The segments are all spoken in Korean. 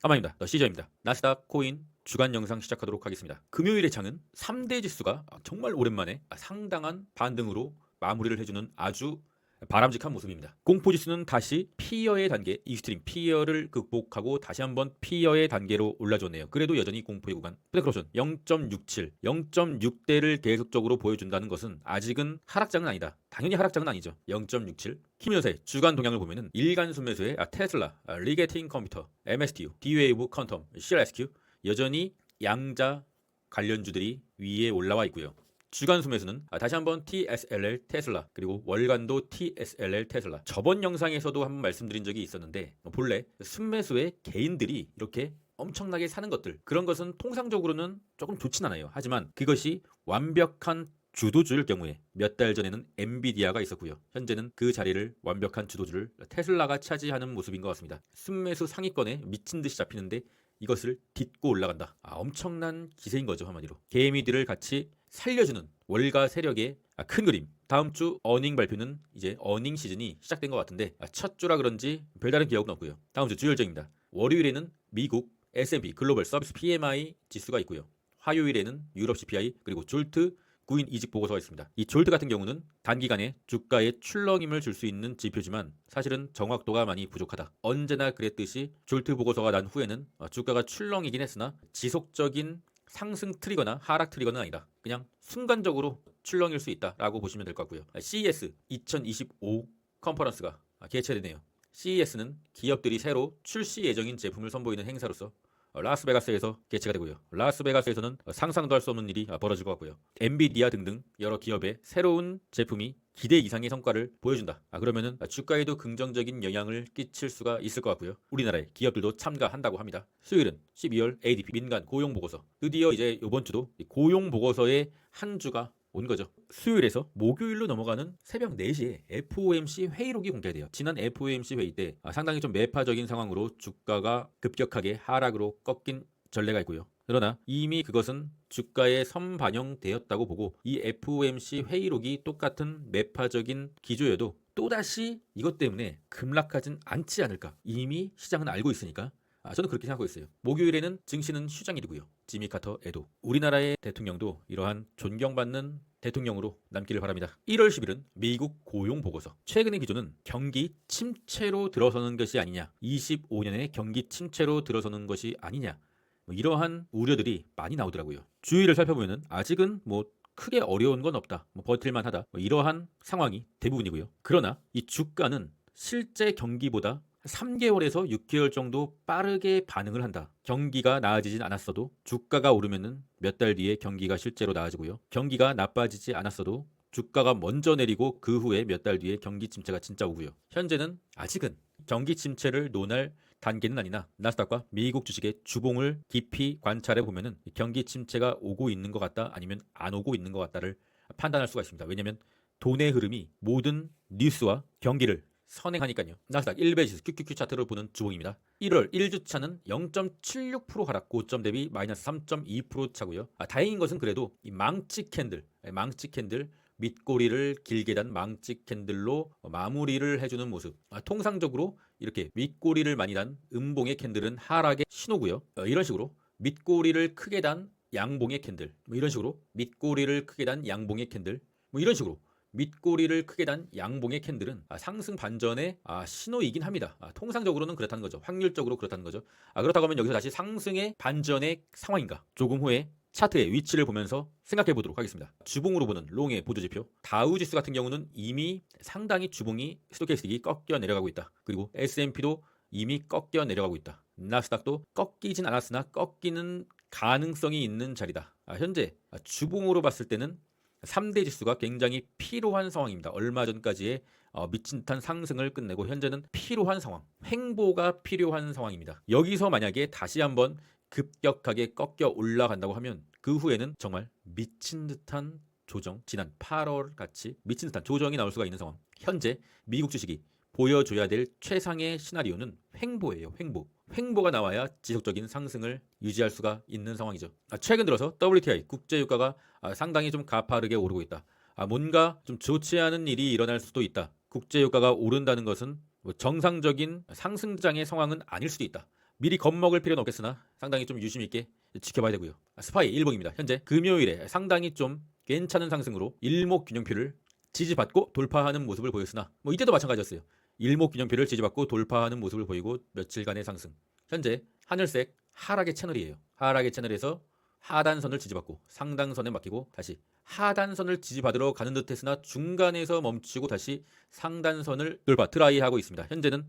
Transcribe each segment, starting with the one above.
아마입니다. 더 시저입니다. 나스닥 코인 주간 영상 시작하도록 하겠습니다. 금요일의 장은 3대 지수가 정말 오랜만에 상당한 반등으로 마무리를 해주는 아주 바람직한 모습입니다. 공포지수는 다시 피어의 단계, 익스트림 피어를 극복하고 다시 한번 피어의 단계로 올라줬네요. 그래도 여전히 공포의 구간. 프레크로션 0.67, 0.6대를 계속적으로 보여준다는 것은 아직은 하락장은 아니다. 당연히 하락장은 아니죠. 0.67. 키미노세 주간 동향을 보면은 일간 순매수의 아, 테슬라, 아, 리게팅 컴퓨터, MSTU, D-Wave 퀀텀, CLSQ 여전히 양자 관련주들이 위에 올라와 있고요. 주간 수매수는 아, 다시 한번 TSLL 테슬라 그리고 월간도 TSLL 테슬라 저번 영상에서도 한번 말씀드린 적이 있었는데 어, 본래 순매수의 개인들이 이렇게 엄청나게 사는 것들 그런 것은 통상적으로는 조금 좋진 않아요. 하지만 그것이 완벽한 주도주일 경우에 몇 달 전에는 엔비디아가 있었고요. 현재는 그 자리를 완벽한 주도주를 테슬라가 차지하는 모습인 것 같습니다. 순매수 상위권에 미친 듯이 잡히는데 이것을 딛고 올라간다. 아, 엄청난 기세인 거죠 한마디로. 개미들을 같이 살려주는 월가 세력의 아, 큰 그림. 다음 주 어닝 발표는 이제 어닝 시즌이 시작된 것 같은데 아, 첫 주라 그런지 별다른 기억은 없고요. 다음 주 주열정입니다. 월요일에는 미국 S&P 글로벌 서비스 PMI 지수가 있고요. 화요일에는 유럽 CPI 그리고 졸트 구인 이직 보고서가 있습니다. 이 졸트 같은 경우는 단기간에 주가에 출렁임을 줄 수 있는 지표지만 사실은 정확도가 많이 부족하다. 언제나 그랬듯이 졸트 보고서가 난 후에는 어, 주가가 출렁이긴 했으나 지속적인 상승 트리거나 하락 트리거는 아니다. 그냥 순간적으로 출렁일 수 있다라고 보시면 될 것 같고요. CES 2025 컨퍼런스가 개최되네요. CES는 기업들이 새로 출시 예정인 제품을 선보이는 행사로서 어, 라스베가스에서 개최가 되고요. 라스베가스에서는 상상도 할 수 없는 일이 벌어질 것 같고요. 엔비디아 등등 여러 기업의 새로운 제품이 기대 이상의 성과를 보여준다. 아, 그러면은 주가에도 긍정적인 영향을 끼칠 수가 있을 것 같고요. 우리나라의 기업들도 참가한다고 합니다. 수요일은 12월 ADP 민간 고용 보고서. 드디어 이제 이번 주도 이 고용 보고서의 한 주가 온 거죠. 수요일에서 목요일로 넘어가는 새벽 4시에 FOMC 회의록이 공개돼요. 지난 FOMC 회의 때 아, 상당히 좀 매파적인 상황으로 주가가 급격하게 하락으로 꺾인 전례가 있고요. 그러나 이미 그것은 주가에 선반영되었다고 보고 이 FOMC 회의록이 똑같은 매파적인 기조여도 또다시 이것 때문에 급락하진 않지 않을까. 이미 시장은 알고 있으니까 아, 저는 그렇게 생각하고 있어요. 목요일에는 증시는 휴장일이고요. 지미 카터 에도. 우리나라의 대통령도 이러한 존경받는 대통령으로 남기를 바랍니다. 1월 10일은 미국 고용 보고서. 최근의 기조는 경기 침체로 들어서는 것이 아니냐. 25년의 경기 침체로 들어서는 것이 아니냐. 뭐 이러한 우려들이 많이 나오더라고요. 주위를 살펴보면 아직은 뭐 크게 어려운 건 없다. 뭐 버틸만 하다. 뭐 이러한 상황이 대부분이고요. 그러나 이 주가는 실제 경기보다 3개월에서 6개월 정도 빠르게 반응을 한다. 경기가 나아지진 않았어도 주가가 오르면은 몇 달 뒤에 경기가 실제로 나아지고요. 경기가 나빠지지 않았어도 주가가 먼저 내리고 그 후에 몇 달 뒤에 경기 침체가 진짜 오고요. 현재는 아직은 경기 침체를 논할 단계는 아니나 나스닥과 미국 주식의 주봉을 깊이 관찰해 보면은 경기 침체가 오고 있는 것 같다 아니면 안 오고 있는 것 같다를 판단할 수가 있습니다. 왜냐하면 돈의 흐름이 모든 뉴스와 경기를 선행하니까요. 나스닥 1배 지수 QQQ 차트를 보는 주봉입니다. 1월 1주차는 0.76% 하락, 고점 대비 마이너스 3.2% 차고요. 아, 다행인 것은 그래도 이 망치 캔들, 예, 망치 캔들 밑꼬리를 길게 단 망치 캔들로 마무리를 해주는 모습. 아, 통상적으로 이렇게 밑꼬리를 많이 단 음봉의 캔들은 하락의 신호고요. 어, 이런 식으로 밑꼬리를 크게 단 양봉의 캔들, 뭐 이런 식으로 밑꼬리를 크게 단 양봉의 캔들, 뭐 이런 식으로 밑꼬리를 크게 단 양봉의 캔들은 아, 상승 반전의 아, 신호이긴 합니다. 아, 통상적으로는 그렇다는 거죠. 확률적으로 그렇다는 거죠. 아, 그렇다고 하면 여기서 다시 상승의 반전의 상황인가? 조금 후에 차트의 위치를 보면서 생각해 보도록 하겠습니다. 주봉으로 보는 롱의 보조지표 다우 지수 같은 경우는 이미 상당히 주봉이 스토캐스틱이 꺾여 내려가고 있다. 그리고 S&P도 이미 꺾여 내려가고 있다. 나스닥도 꺾이진 않았으나 꺾이는 가능성이 있는 자리다. 아, 현재 주봉으로 봤을 때는 3대 지수가 굉장히 피로한 상황입니다. 얼마 전까지의 어, 미친 듯한 상승을 끝내고 현재는 피로한 상황, 횡보가 필요한 상황입니다. 여기서 만약에 다시 한번 급격하게 꺾여 올라간다고 하면 그 후에는 정말 미친 듯한 조정, 지난 8월 같이 미친 듯한 조정이 나올 수가 있는 상황. 현재 미국 주식이 보여줘야 될 최상의 시나리오는 횡보예요. 횡보. 횡보가 나와야 지속적인 상승을 유지할 수가 있는 상황이죠. 아, 최근 들어서 WTI 국제 유가가 아, 상당히 좀 가파르게 오르고 있다. 아, 뭔가 좀 좋지 않은 일이 일어날 수도 있다. 국제 유가가 오른다는 것은 뭐 정상적인 상승장의 상황은 아닐 수도 있다. 미리 겁먹을 필요는 없겠으나 상당히 좀 유심 있게 지켜봐야 되고요. 아, 스파이 일봉입니다. 현재 금요일에 상당히 좀 괜찮은 상승으로 일목균형표를 지지받고 돌파하는 모습을 보였으나 뭐 이때도 마찬가지였어요. 일목균형표를 지지받고 돌파하는 모습을 보이고 며칠간의 상승. 현재 하늘색 하락의 채널이에요. 하락의 채널에서 하단선을 지지받고 상단선에 막히고 다시 하단선을 지지받으러 가는 듯했으나 중간에서 멈추고 다시 상단선을 돌파 트라이하고 있습니다. 현재는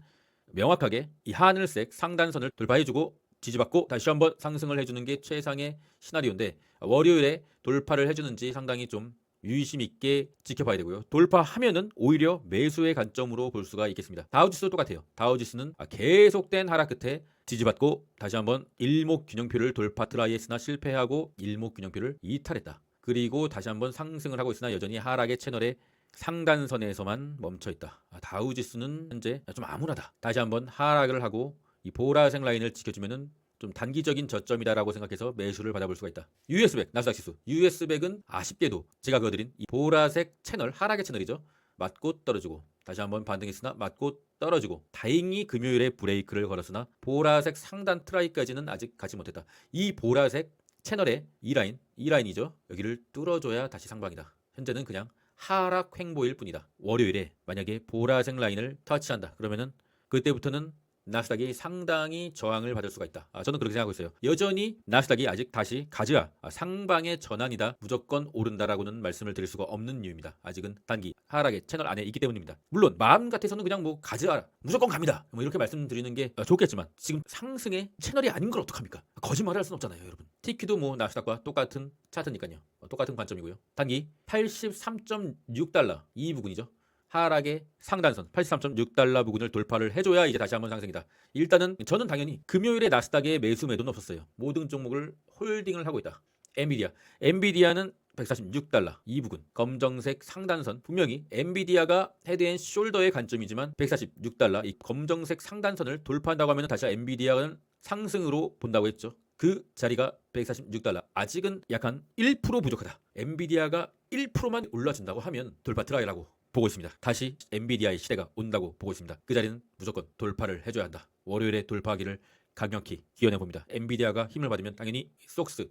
명확하게 이 하늘색 상단선을 돌파해주고 지지받고 다시 한번 상승을 해주는 게 최상의 시나리오인데 월요일에 돌파를 해주는지 상당히 좀 유의심 있게 지켜봐야 되고요. 돌파하면은 오히려 매수의 관점으로 볼 수가 있겠습니다. 다우지수도 똑같아요. 다우지수는 아, 계속된 하락 끝에 지지받고 다시 한번 일목 균형표를 돌파 트라이했으나 실패하고 일목 균형표를 이탈했다. 그리고 다시 한번 상승을 하고 있으나 여전히 하락의 채널에 상단선에서만 멈춰 있다. 아, 다우지수는 현재 좀 암울하다. 다시 한번 하락을 하고 이 보라색 라인을 지켜주면은 좀 단기적인 저점이다라고 생각해서 매수를 받아볼 수가 있다. US100 나스닥 지수. US100은 아쉽게도 제가 그어드린 이 보라색 채널 하락의 채널이죠. 맞고 떨어지고 다시 한번 반등했으나 맞고 떨어지고 다행히 금요일에 브레이크를 걸었으나 보라색 상단 트라이까지는 아직 가지 못했다. 이 보라색 채널의 이 라인, 이 라인이죠. 여기를 뚫어줘야 다시 상방이다. 현재는 그냥 하락 횡보일 뿐이다. 월요일에 만약에 보라색 라인을 터치한다. 그러면은 그때부터는 나스닥이 상당히 저항을 받을 수가 있다. 아, 저는 그렇게 생각하고 있어요. 여전히 나스닥이 아직 다시 가즈아 아, 상방의 전환이다. 무조건 오른다라고는 말씀을 드릴 수가 없는 이유입니다. 아직은 단기 하락의 채널 안에 있기 때문입니다. 물론 마음 같아서는 그냥 뭐 가즈아 무조건 갑니다. 뭐 이렇게 말씀드리는 게 어, 좋겠지만 지금 상승의 채널이 아닌 걸 어떡합니까? 거짓말을 할 수는 없잖아요, 여러분. TQ도 뭐 나스닥과 똑같은 차트니까요. 어, 똑같은 관점이고요. 단기 83.6달러 이 부분이죠. 하락의 상단선 83.6달러 부근을 돌파를 해줘야 이제 다시 한번 상승이다. 일단은 저는 당연히 금요일에 나스닥에 매수 매도는 없었어요. 모든 종목을 홀딩을 하고 있다. 엔비디아, 엔비디아는 146달러 이 부근 검정색 상단선 분명히 엔비디아가 헤드앤 숄더의 관점이지만 146달러 이 검정색 상단선을 돌파한다고 하면 다시 엔비디아는 상승으로 본다고 했죠. 그 자리가 146달러 아직은 약간 1% 부족하다. 엔비디아가 1%만 올라준다고 하면 돌파 트라이라고 보고 있습니다. 다시 엔비디아의 시대가 온다고 보고 있습니다. 그 자리는 무조건 돌파를 해줘야 한다. 월요일에 돌파하기를 강력히 기원해 봅니다. 엔비디아가 힘을 받으면 당연히 속스,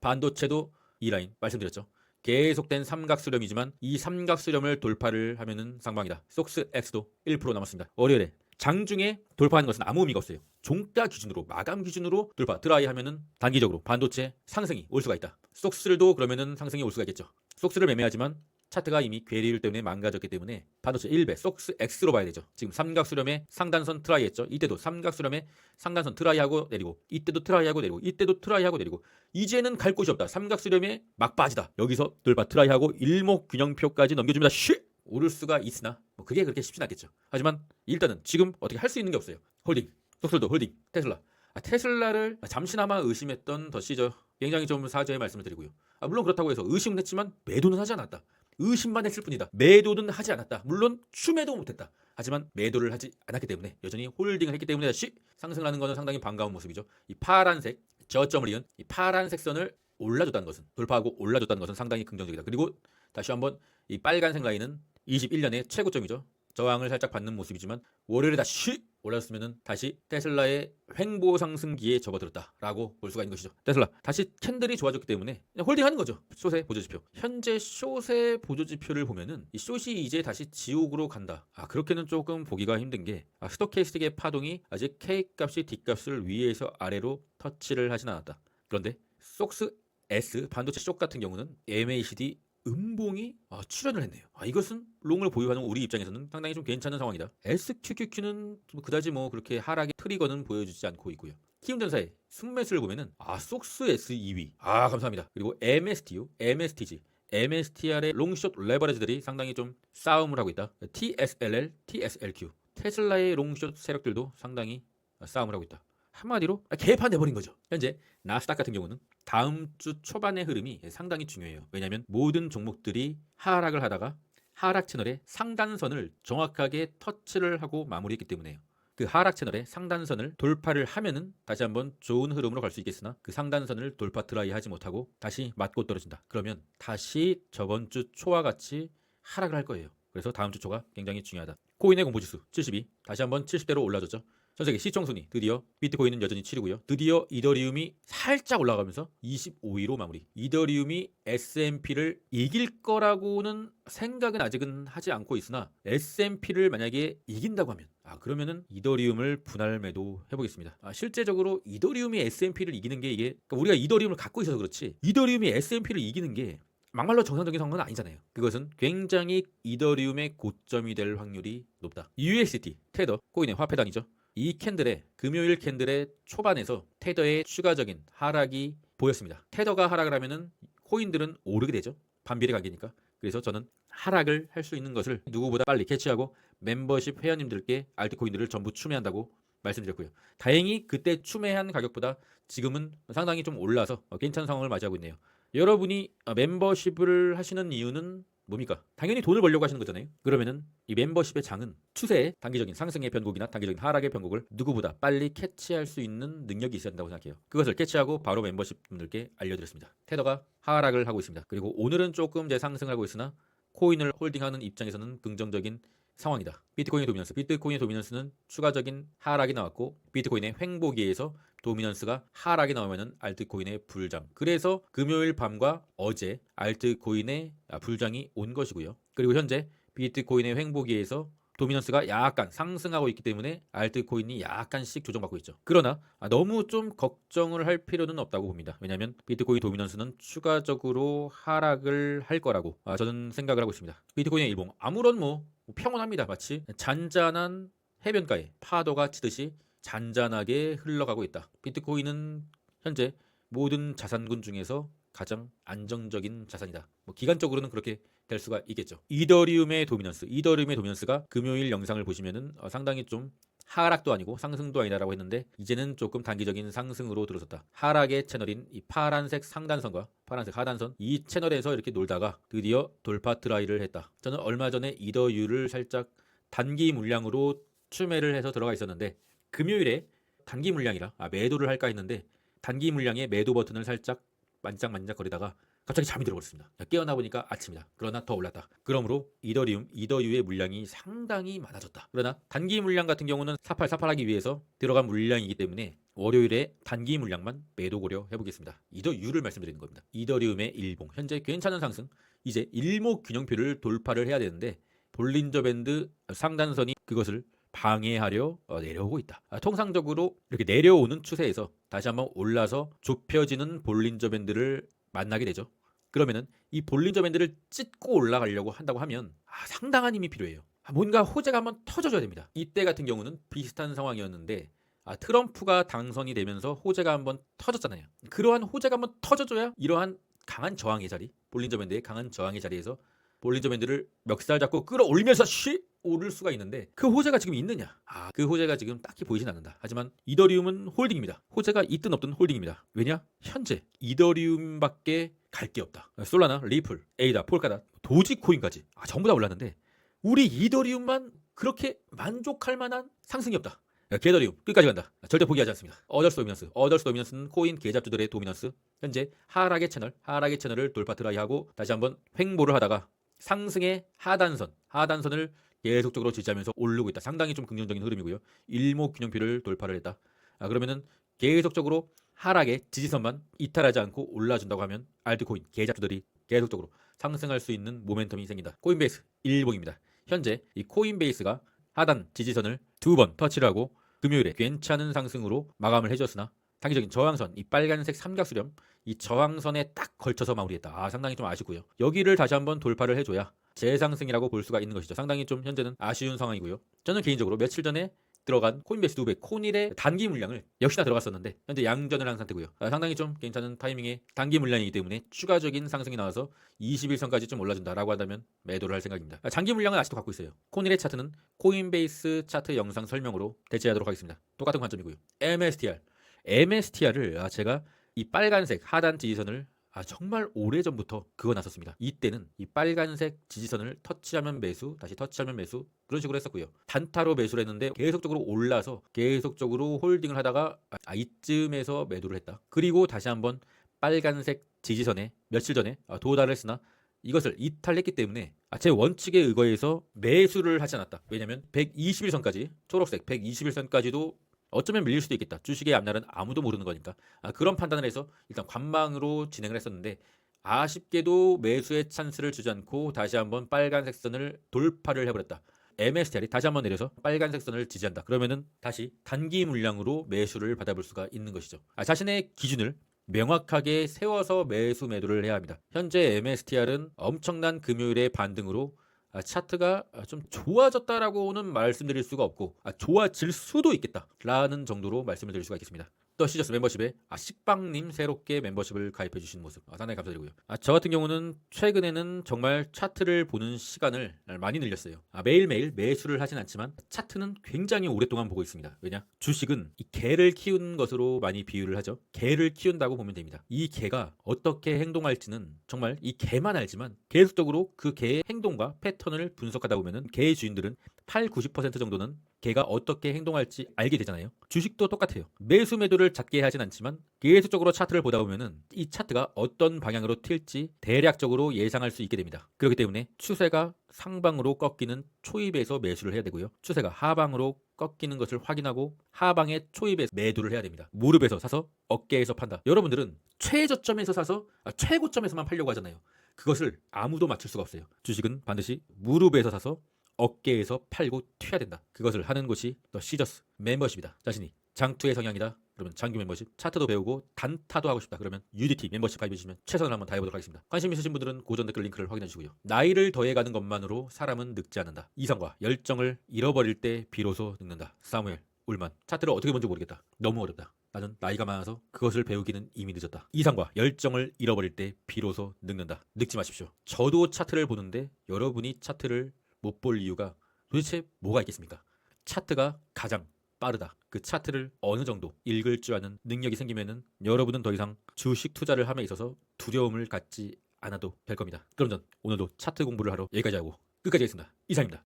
반도체도 이 라인 말씀드렸죠. 계속된 삼각 수렴이지만 이 삼각 수렴을 돌파를 하면은 상방이다. 속스 X도 1% 남았습니다. 월요일에 장중에 돌파하는 것은 아무 의미가 없어요. 종가 기준으로 마감 기준으로 돌파 드라이 하면은 단기적으로 반도체 상승이 올 수가 있다. 속스들도 그러면은 상승이 올 수가 있겠죠. 속스를 매매하지만 차트가 이미 괴리율 때문에 망가졌기 때문에 반도체 1배 속스 X로 봐야 되죠. 지금 삼각 수렴에 상단선 트라이 했죠. 이때도 삼각 수렴에 상단선 트라이하고 내리고 이때도 트라이하고 내리고 이때도 트라이하고 내리고 이제는 갈 곳이 없다. 삼각 수렴에 막 빠지다. 여기서 돌파 트라이하고 일목균형표까지 넘겨줍니다. 쉬! 오를 수가 있으나 뭐 그게 그렇게 쉽진 않겠죠. 하지만 일단은 지금 어떻게 할 수 있는 게 없어요. 홀딩, 속설도 홀딩, 테슬라. 아, 테슬라를 잠시나마 의심했던 더 시저 굉장히 좀 사죄의 말씀을 드리고요. 아, 물론 그렇다고 해서 의심은 했지만 매도는 하지 않았다. 의심만 했을 뿐이다. 매도는 하지 않았다. 물론 추매도 못했다. 하지만 매도를 하지 않았기 때문에 여전히 홀딩을 했기 때문에 다시 상승하는 것은 상당히 반가운 모습이죠. 이 파란색 저점을 이은 이 파란색 선을 올라줬다는 것은 돌파하고 올라줬다는 것은 상당히 긍정적이다. 그리고 다시 한번 이 빨간색 라인은 21년의 최고점이죠. 저항을 살짝 받는 모습이지만 월요일에 다시 올랐으면은 다시 테슬라의 횡보 상승기에 접어들었다라고 볼 수가 있는 것이죠. 테슬라 다시 캔들이 좋아졌기 때문에 홀딩하는 거죠. 숏의 보조지표. 현재 숏의 보조지표를 보면은 이 숏이 이제 다시 지옥으로 간다. 아 그렇게는 조금 보기가 힘든 게 아, 스토캐스틱의 파동이 아직 K 값이 D 값을 위에서 아래로 터치를 하진 않았다. 그런데 속스 S 반도체 숏 같은 경우는 MACD 음봉이 아, 출현을 했네요. 아, 이것은 롱을 보유하는 우리 입장에서는 상당히 좀 괜찮은 상황이다. SQQQ는 뭐 그다지 뭐 그렇게 하락의 트리거는 보여주지 않고 있고요. 키움전사의 순매수를 보면은 아 속스 S 2위. 아 감사합니다. 그리고 MSTU, MSTG, MSTR의 롱숏 레버리지들이 상당히 좀 싸움을 하고 있다. TSLL, TSLQ. 테슬라의 롱숏 세력들도 상당히 싸움을 하고 있다. 한마디로 개판 돼버린 거죠. 현재 나스닥 같은 경우는 다음 주 초반의 흐름이 상당히 중요해요. 왜냐하면 모든 종목들이 하락을 하다가 하락 채널의 상단선을 정확하게 터치를 하고 마무리했기 때문에요. 그 하락 채널의 상단선을 돌파를 하면은 다시 한번 좋은 흐름으로 갈 수 있겠으나 그 상단선을 돌파 트라이 하지 못하고 다시 맞고 떨어진다. 그러면 다시 저번 주 초와 같이 하락을 할 거예요. 그래서 다음 주 초가 굉장히 중요하다. 코인의 공포지수 72 다시 한번 70대로 올라졌죠. 전 세계 시총 순위 드디어 비트코인은 여전히 7위고요. 드디어 이더리움이 살짝 올라가면서 25위로 마무리. 이더리움이 S&P를 이길 거라고는 생각은 아직은 하지 않고 있으나 S&P를 만약에 이긴다고 하면 아 그러면은 이더리움을 분할 매도 해보겠습니다. 아, 실제적으로 이더리움이 S&P를 이기는 게 이게 그러니까 우리가 이더리움을 갖고 있어서 그렇지 이더리움이 S&P를 이기는 게 막말로 정상적인 상황은 아니잖아요. 그것은 굉장히 이더리움의 고점이 될 확률이 높다. USDT, 테더, 코인의 화폐단이죠. 이 캔들의 금요일 캔들의 초반에서 테더의 추가적인 하락이 보였습니다. 테더가 하락을 하면은 코인들은 오르게 되죠. 반비례 관계니까. 그래서 저는 하락을 할 수 있는 것을 누구보다 빨리 캐치하고 멤버십 회원님들께 알트코인들을 전부 추매한다고 말씀드렸고요. 다행히 그때 추매한 가격보다 지금은 상당히 좀 올라서 어, 괜찮은 상황을 맞이하고 있네요. 여러분이 어, 멤버십을 하시는 이유는 뭡니까? 당연히 돈을 벌려고 하시는 거잖아요. 그러면은 이 멤버십의 장은 추세의 단기적인 상승의 변곡이나 단기적인 하락의 변곡을 누구보다 빨리 캐치할 수 있는 능력이 있어야 된다고 생각해요. 그것을 캐치하고 바로 멤버십 분들께 알려드렸습니다. 테더가 하락을 하고 있습니다. 그리고 오늘은 조금 제 상승을 하고 있으나 코인을 홀딩하는 입장에서는 긍정적인 상황이다. 비트코인의 도미넌스, 비트코인의 도미넌스는 추가적인 하락이 나왔고 비트코인의 횡보기에서 도미넌스가 하락이 나오면은 알트코인의 불장. 그래서 금요일 밤과 어제 알트코인의 아, 불장이 온 것이고요. 그리고 현재 비트코인의 횡보기에서 도미넌스가 약간 상승하고 있기 때문에 알트코인이 약간씩 조정받고 있죠. 그러나 아, 너무 좀 걱정을 할 필요는 없다고 봅니다. 왜냐하면 비트코인 도미넌스는 추가적으로 하락을 할 거라고 아, 저는 생각을 하고 있습니다. 비트코인의 일봉 아무런 뭐 평온합니다. 마치 잔잔한 해변가에 파도가 치듯이 잔잔하게 흘러가고 있다. 비트코인은 현재 모든 자산군 중에서 가장 안정적인 자산이다. 뭐 기간적으로는 그렇게 될 수가 있겠죠. 이더리움의 도미넌스, 이더리움의 도미넌스가 금요일 영상을 보시면은 어, 상당히 좀 하락도 아니고 상승도 아니다라고 했는데 이제는 조금 단기적인 상승으로 들어섰다. 하락의 채널인 이 파란색 상단선과 파란색 하단선 이 채널에서 이렇게 놀다가 드디어 돌파 트라이를 했다. 저는 얼마 전에 이더유를 살짝 단기 물량으로 추매를 해서 들어가 있었는데 금요일에 단기 물량이라 아, 매도를 할까 했는데 단기 물량의 매도 버튼을 살짝 만짝만짝 거리다가 갑자기 잠이 들어버렸습니다. 깨어나 보니까 아침이다. 그러나 더 올랐다. 그러므로 이더리움, 이더유의 물량이 상당히 많아졌다. 그러나 단기 물량 같은 경우는 사팔사팔하기 위해서 들어간 물량이기 때문에 월요일에 단기 물량만 매도 고려 해보겠습니다. 이더유를 말씀드리는 겁니다. 이더리움의 일봉 현재 괜찮은 상승. 이제 일목 균형표를 돌파를 해야 되는데 볼린저 밴드 상단선이 그것을 방해하려 어, 내려오고 있다. 아, 통상적으로 이렇게 내려오는 추세에서 다시 한번 올라서 좁혀지는 볼린저 밴드를 만나게 되죠. 그러면은 이 볼린저 밴드를 찢고 올라가려고 한다고 하면 아, 상당한 힘이 필요해요. 아, 뭔가 호재가 한번 터져줘야 됩니다. 이때 같은 경우는 비슷한 상황이었는데 아, 트럼프가 당선이 되면서 호재가 한번 터졌잖아요. 그러한 호재가 한번 터져줘야 이러한 강한 저항의 자리, 볼린저 밴드의 강한 저항의 자리에서 밴드를 멱살 잡고 끌어올리면서 쉬 오를 수가 있는데 그 호재가 지금 있느냐? 아, 그 호재가 지금 딱히 보이진 않는다. 하지만 이더리움은 홀딩입니다. 호재가 있든 없든 홀딩입니다. 왜냐? 현재 이더리움밖에 갈 게 없다. 솔라나, 리플, 에이다, 폴카다, 도지코인까지 아, 전부 다 올랐는데 우리 이더리움만 그렇게 만족할 만한 상승이 없다. 게더리움 끝까지 간다. 절대 포기하지 않습니다. 어덜스 도미넌스, 어덜스 도미넌스는 코인 계잡주들의 도미넌스. 현재 하락의 채널, 하락의 채널을 돌파 트라이하고 다시 한번 횡보를 하다가 상승의 하단선, 하단선을 계속적으로 지지하면서 오르고 있다. 상당히 좀 긍정적인 흐름이고요. 일목균형표를 돌파를 했다. 아, 그러면은 계속적으로 하락의 지지선만 이탈하지 않고 올라준다고 하면 알트코인 계좌주들이 계속적으로 상승할 수 있는 모멘텀이 생긴다. 코인베이스 일봉입니다. 현재 이 코인베이스가 하단 지지선을 두 번 터치를 하고 금요일에 괜찮은 상승으로 마감을 해줬으나 단기적인 저항선 이 빨간색 삼각수렴 이 저항선에 딱 걸쳐서 마무리했다. 아 상당히 좀 아쉽고요. 여기를 다시 한번 돌파를 해줘야 재상승이라고 볼 수가 있는 것이죠. 상당히 좀 현재는 아쉬운 상황이고요. 저는 개인적으로 며칠 전에 들어간 코인베이스 두배 코닐의 단기 물량을 역시나 들어갔었는데 현재 양전을 한 상태고요. 아, 상당히 좀 괜찮은 타이밍의 단기 물량이기 때문에 추가적인 상승이 나와서 21선까지 좀 올라준다라고 한다면 매도를 할 생각입니다. 아, 장기 물량은 아직도 갖고 있어요. 코닐의 차트는 코인베이스 차트 영상 설명으로 대체하도록 하겠습니다. 똑같은 관점이고요. MSTR, MSTR을 아, 제가 이 빨간색 하단 지지선을 아 정말 오래 전부터 그거 났었습니다. 이때는 이 빨간색 지지선을 터치하면 매수, 다시 터치하면 매수 그런 식으로 했었고요. 단타로 매수를 했는데 계속적으로 올라서 계속적으로 홀딩을 하다가 아 이쯤에서 매도를 했다. 그리고 다시 한번 빨간색 지지선에 며칠 전에 아, 도달을 했으나 이것을 이탈했기 때문에 아, 제 원칙에 의거해서 매수를 하지 않았다. 왜냐면 121선까지 초록색 121선까지도 어쩌면 밀릴 수도 있겠다. 주식의 앞날은 아무도 모르는 거니까. 아, 그런 판단을 해서 일단 관망으로 진행을 했었는데 아쉽게도 매수의 찬스를 주지 않고 다시 한번 빨간색 선을 돌파를 해버렸다. MSTR이 다시 한번 내려서 빨간색 선을 지지한다. 그러면은 다시 단기 물량으로 매수를 받아볼 수가 있는 것이죠. 아, 자신의 기준을 명확하게 세워서 매수 매도를 해야 합니다. 현재 MSTR은 엄청난 금요일의 반등으로 아, 차트가 아, 좀 좋아졌다라고는 말씀드릴 수가 없고 아, 좋아질 수도 있겠다라는 정도로 말씀을 드릴 수가 있겠습니다. 더 시저스 멤버십에 아, 식빵님 새롭게 멤버십을 가입해 주신 모습 아, 상당히 감사드리고요. 아, 저 같은 경우는 최근에는 정말 차트를 보는 시간을 많이 늘렸어요. 아, 매일매일 매수를 하진 않지만 차트는 굉장히 오랫동안 보고 있습니다. 왜냐? 주식은 이 개를 키우는 것으로 많이 비유를 하죠. 개를 키운다고 보면 됩니다. 이 개가 어떻게 행동할지는 정말 이 개만 알지만 계속적으로 그 개의 행동과 패턴을 분석하다 보면은 개의 주인들은 8, 90% 정도는 개가 어떻게 행동할지 알게 되잖아요. 주식도 똑같아요. 매수 매도를 작게 하진 않지만 계속적으로 차트를 보다 보면은 이 차트가 어떤 방향으로 튈지 대략적으로 예상할 수 있게 됩니다. 그렇기 때문에 추세가 상방으로 꺾이는 초입에서 매수를 해야 되고요. 추세가 하방으로 꺾이는 것을 확인하고 하방의 초입에 매도를 해야 됩니다. 무릎에서 사서 어깨에서 판다. 여러분들은 최저점에서 사서 아, 최고점에서만 팔려고 하잖아요. 그것을 아무도 맞출 수가 없어요. 주식은 반드시 무릎에서 사서 어깨에서 팔고 튀어야 된다. 그것을 하는 곳이 더 시저스 멤버십이다. 자신이 장투의 성향이다. 그러면 장규 멤버십, 차트도 배우고 단타도 하고 싶다. 그러면 UDT 멤버십 가입해 주시면 최선을 한번 다해보도록 하겠습니다. 관심 있으신 분들은 고전 댓글 링크를 확인해 주시고요. 나이를 더해가는 것만으로 사람은 늙지 않는다. 이성과 열정을 잃어버릴 때 비로소 늙는다. 사무엘 울만 차트를 어떻게 본지 모르겠다. 너무 어렵다. 나는 나이가 많아서 그것을 배우기는 이미 늦었다. 이상과 열정을 잃어버릴 때 비로소 늙는다. 늙지 마십시오. 저도 차트를 보는데 여러분이 차트를 못 볼 이유가 도대체 뭐가 있겠습니까? 차트가 가장 빠르다. 그 차트를 어느 정도 읽을 줄 아는 능력이 생기면은 여러분은 더 이상 주식 투자를 함에 있어서 두려움을 갖지 않아도 될 겁니다. 그럼 전 오늘도 차트 공부를 하러 여기까지 하고 끝까지 하겠습니다. 이상입니다.